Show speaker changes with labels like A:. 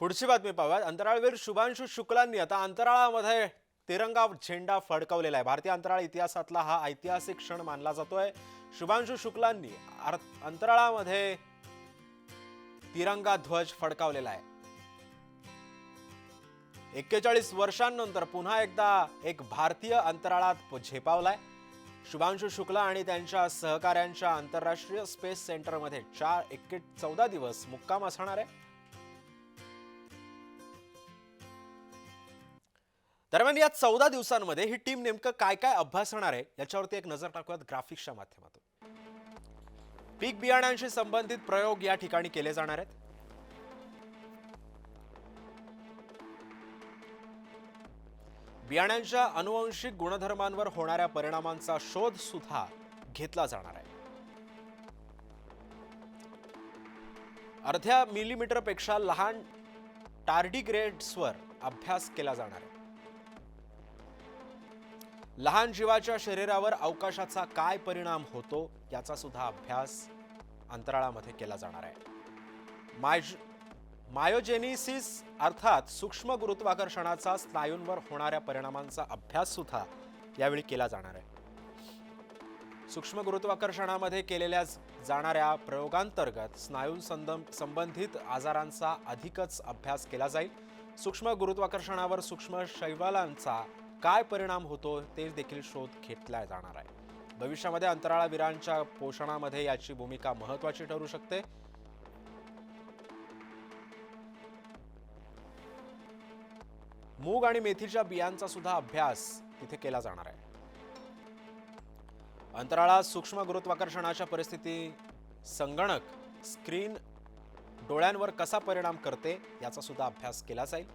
A: पुढची बातमी पाहूयात. अंतराळवीर शुभांशु शुक्लांनी आता अंतराळामध्ये तिरंगा झेंडा फडकवलेला आहे. भारतीय अंतराळ इतिहासातला हा ऐतिहासिक क्षण मानला जातोय. शुभांशु शुक्लांनी अंतराळामध्ये तिरंगा ध्वज फडकावलेला आहे. एक्केचाळीस वर्षांनंतर पुन्हा एकदा एक भारतीय अंतराळात झेपावलाय. शुभांशु शुक्ला आणि त्यांच्या सहकाऱ्यांच्या आंतरराष्ट्रीय स्पेस सेंटरमध्ये चार एक्के चौदा दिवस मुक्काम असणार आहे. दरम्यान या चौदा दिवसांमध्ये ही टीम नेमकं काय काय अभ्यासणार आहे याच्यावरती एक नजर टाकूयात ग्राफिक्सच्या माध्यमातून. पीक बियाण्यांशी संबंधित प्रयोग या ठिकाणी केले जाणार आहेत. बियाण्यांच्या अनुवंशिक गुणधर्मांवर होणाऱ्या परिणामांचा शोध सुद्धा घेतला जाणार आहे. अर्ध्या मिलीमीटरपेक्षा लहान टार्डिग्रेड्सवर अभ्यास केला जाणार आहे. लहान जीवाच्या शरीरावर अवकाशाचा काय परिणाम होतो याचा सुद्धा अभ्यास अंतराळामध्ये केला जाणार आहे. मायज मायोजेनिसिस अर्थात सूक्ष्म गुरुत्वाकर्षणाचा स्नायूंवर होणाऱ्या परिणामांचा अभ्यास सुद्धा यावेळी केला जाणार आहे. सूक्ष्म गुरुत्वाकर्षणामध्ये केलेल्या जाणाऱ्या प्रयोगांतर्गत स्नायू संबंधित आजारांचा अधिकच अभ्यास केला जाईल. सूक्ष्म गुरुत्वाकर्षणावर सूक्ष्म शैवालांचा काय परिणाम होतो ते देखील शोध घेतला जाणार आहे. भविष्यामध्ये अंतराळवीरांच्या पोषणामध्ये याची भूमिका महत्वाची ठरू शकते. मूग आणि मेथीच्या बियांचा सुद्धा अभ्यास तिथे केला जाणार आहे. अंतराळात सूक्ष्म गुरुत्वाकर्षणाच्या परिस्थिती संगणक स्क्रीन डोळ्यांवर कसा परिणाम करते याचा सुद्धा अभ्यास केला जाईल.